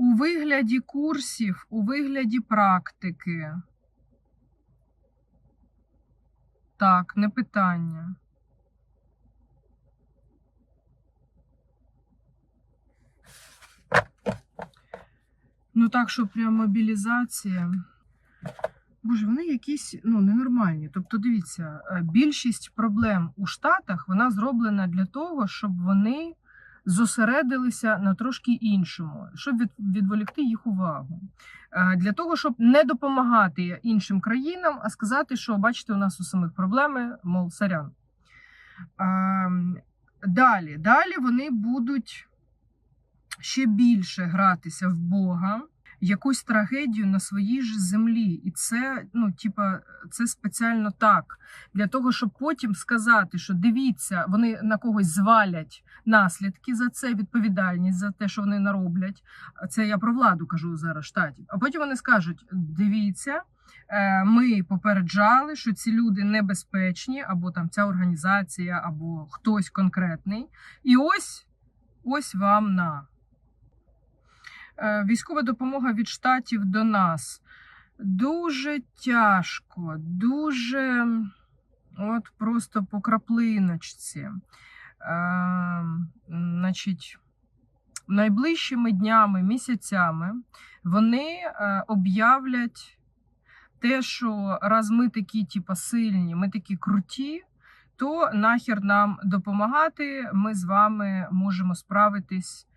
У вигляді курсів, у вигляді практики. Так, не питання. Ну так, що прям мобілізація. Боже, вони якісь ну, ненормальні. Тобто, дивіться, е, більшість проблем у Штатах вона зроблена для того, щоб вони зосередилися на трошки іншому, щоб відволікти їх увагу. Е, Для того, щоб не допомагати іншим країнам, а сказати, що бачите, у нас у самих проблеми, мов сорян. Ем, Далі, далі вони будуть ще більше гратися в Бога, якусь трагедію на своїй ж землі. І це, ну, типа, це спеціально так. Для того, щоб потім сказати, що дивіться, вони на когось звалять наслідки за це, відповідальність за те, що вони нароблять. Це я про владу кажу зараз штатів. А потім вони скажуть: дивіться. е, Ми попереджали, що ці люди небезпечні, або там ця організація, або хтось конкретний. І ось ось вам на військова допомога від штатів до нас. Дуже тяжко, дуже от просто по краплиночці. Е, значить, найближчими днями, місяцями вони е, об'являть те, що раз ми такі, типа, сильні, ми такі круті, то нахер нам допомагати. Ми з вами можемо справитись е,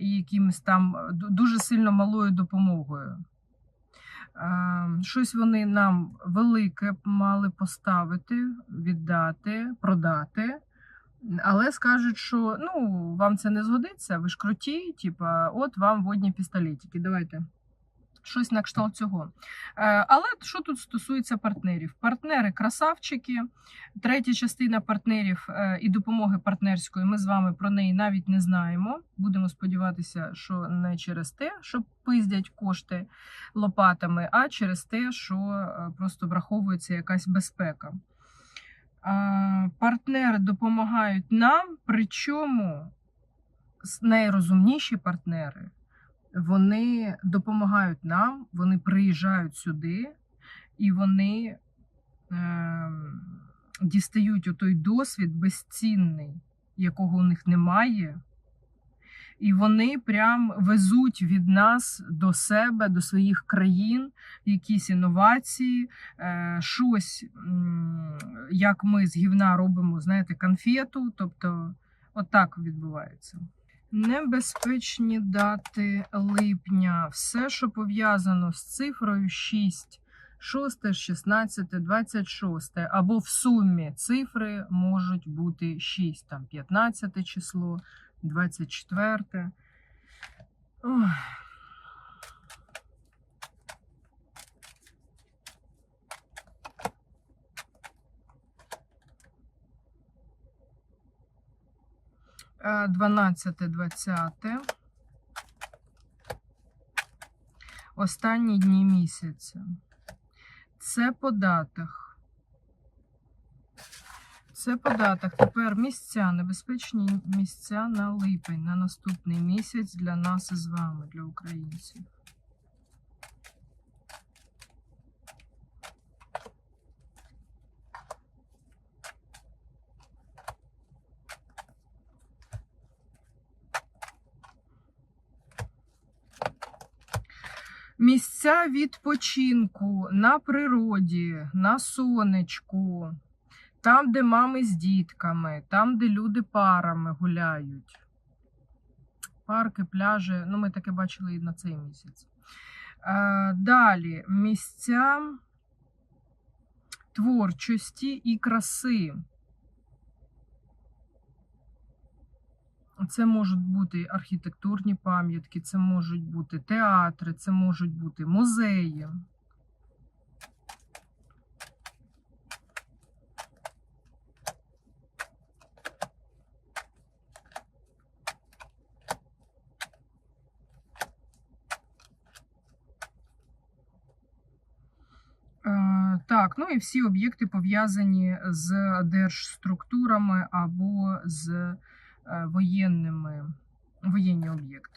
і якимось там дуже сильно малою допомогою. Е, Щось вони нам велике мали поставити, віддати, продати. Але скажуть, що ну, вам це не згодиться, ви ж круті, типа, от вам водні пістолетики. Давайте. Щось на кшталт цього. Е, Але що тут стосується партнерів? Партнери красавчики. Третя частина партнерів е, і допомоги партнерської. Ми з вами про неї навіть не знаємо. Будемо сподіватися, що не через те, що пиздять кошти лопатами, а через те, що е, просто враховується якась безпека. Партнери допомагають нам, причому найрозумніші партнери вони допомагають нам, вони приїжджають сюди і вони е, дістають отой досвід безцінний, якого у них немає. І вони прям везуть від нас до себе, до своїх країн якісь інновації, е, щось, як ми з гівна робимо, знаєте, конфету. Тобто, отак відбувається. Небезпечні дати липня. Все, що пов'язано з цифрою 6, 6, 16, 26, або в сумі цифри можуть бути 6, там 15 число, 24. Ой. 12, 20. Останні дні місяця. Це по датах. Це по датах. Тепер місця, небезпечні місця на липень, на наступний місяць для нас із вами, для українців. Місця відпочинку на природі, на сонечку, там, де мами з дітками, там, де люди парами гуляють. Парки, пляжі. Ну, ми таке бачили і на цей місяць. Е, Далі місця творчості і краси. Це можуть бути архітектурні пам'ятки, це можуть бути театри, це можуть бути музеї. Е, Так, ну і всі об'єкти пов'язані з держструктурами або з воєнними воєнні об'єкти.